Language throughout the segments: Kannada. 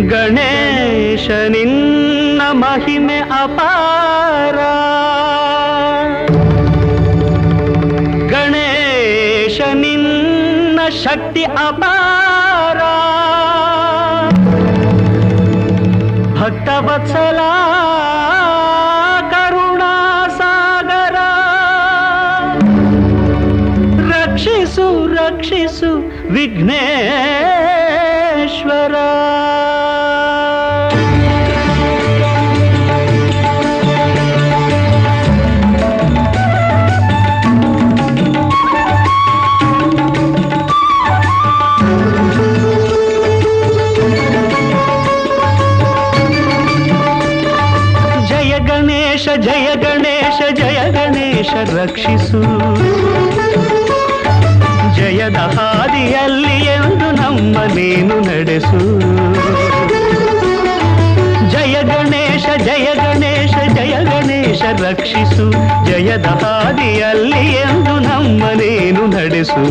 ಗಣೇಶ ನಿನ್ನ ಮಹಿಮೆ ಅಪಾರ. ಗಣೇಶ ನಿನ್ನ ಶಕ್ತಿ ಅಪಾರ. ಭಕ್ತವತ್ಸಲ ಕರುಣಾ ಸಾಗರ ರಕ್ಷಿಸು ರಕ್ಷಿಸು ವಿಘ್ನೇಶ್ವರ. ಗಣೇಶ ಜಯ ಗಣೇಶ ಜಯ ಗಣೇಶ ರಕ್ಷಿಸು ಜಯದ ಹಾದಿಯಲ್ಲಿ ಎಂದು ನಮ್ಮ ನೀನು ನಡೆಸು ಜಯ ಗಣೇಶ ಜಯ ಗಣೇಶ ಜಯ ಗಣೇಶ ರಕ್ಷಿಸು ಜಯದ ಹಾದಿಯಲ್ಲಿ ಎಂದು ನಮ್ಮ ನೀನು ನಡೆಸು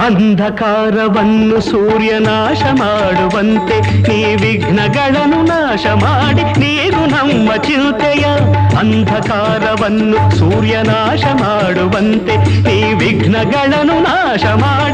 ಅಂಧಕಾರವನ್ನು ಸೂರ್ಯ ನಾಶ ಮಾಡುವಂತೆ ನೀ ವಿಘ್ನಗಳನ್ನು ನಾಶ ಮಾಡಿ ನೀನು ನಮ್ಮ ಚಿಂತೆಯ ಅಂಧಕಾರವನ್ನು ಸೂರ್ಯ ನಾಶ ಮಾಡುವಂತೆ ನೀ ವಿಘ್ನಗಳನ್ನು ನಾಶ ಮಾಡಿ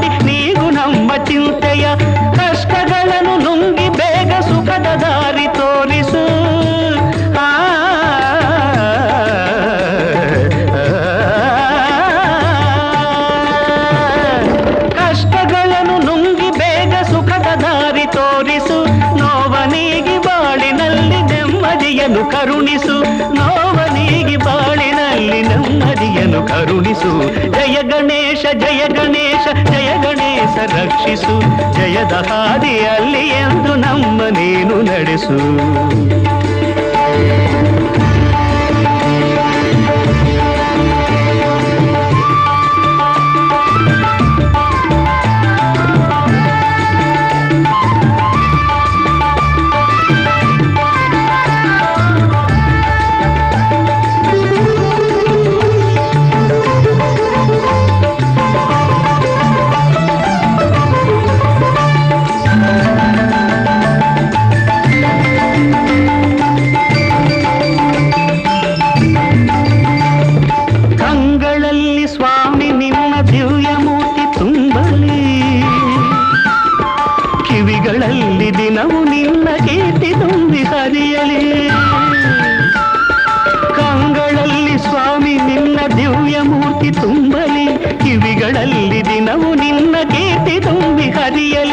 ನೆಮ್ಮದಿಯನ್ನು ಕರುಣಿಸು, ನೋವ ನೀಗಿ ಬಾಳಿನಲ್ಲಿ ನೆಮ್ಮದಿಯನ್ನು ಕರುಣಿಸು. ಜಯ ಗಣೇಶ ಜಯ ಗಣೇಶ ಜಯ ಗಣೇಶ ರಕ್ಷಿಸು. ಜಯದ ಹಾದಿಯಲ್ಲಿ ಎಂದು ನಮ್ಮ ನೀನು ನಡೆಸು. ದಿನವು ನಿನ್ನ ಕೀರ್ತಿ ತುಂಬಿ ಹರಿಯಲಿ. ಕಂಗಳಲ್ಲಿ ಸ್ವಾಮಿ ನಿನ್ನ ದಿವ್ಯ ಮೂರ್ತಿ ನಿನ್ನ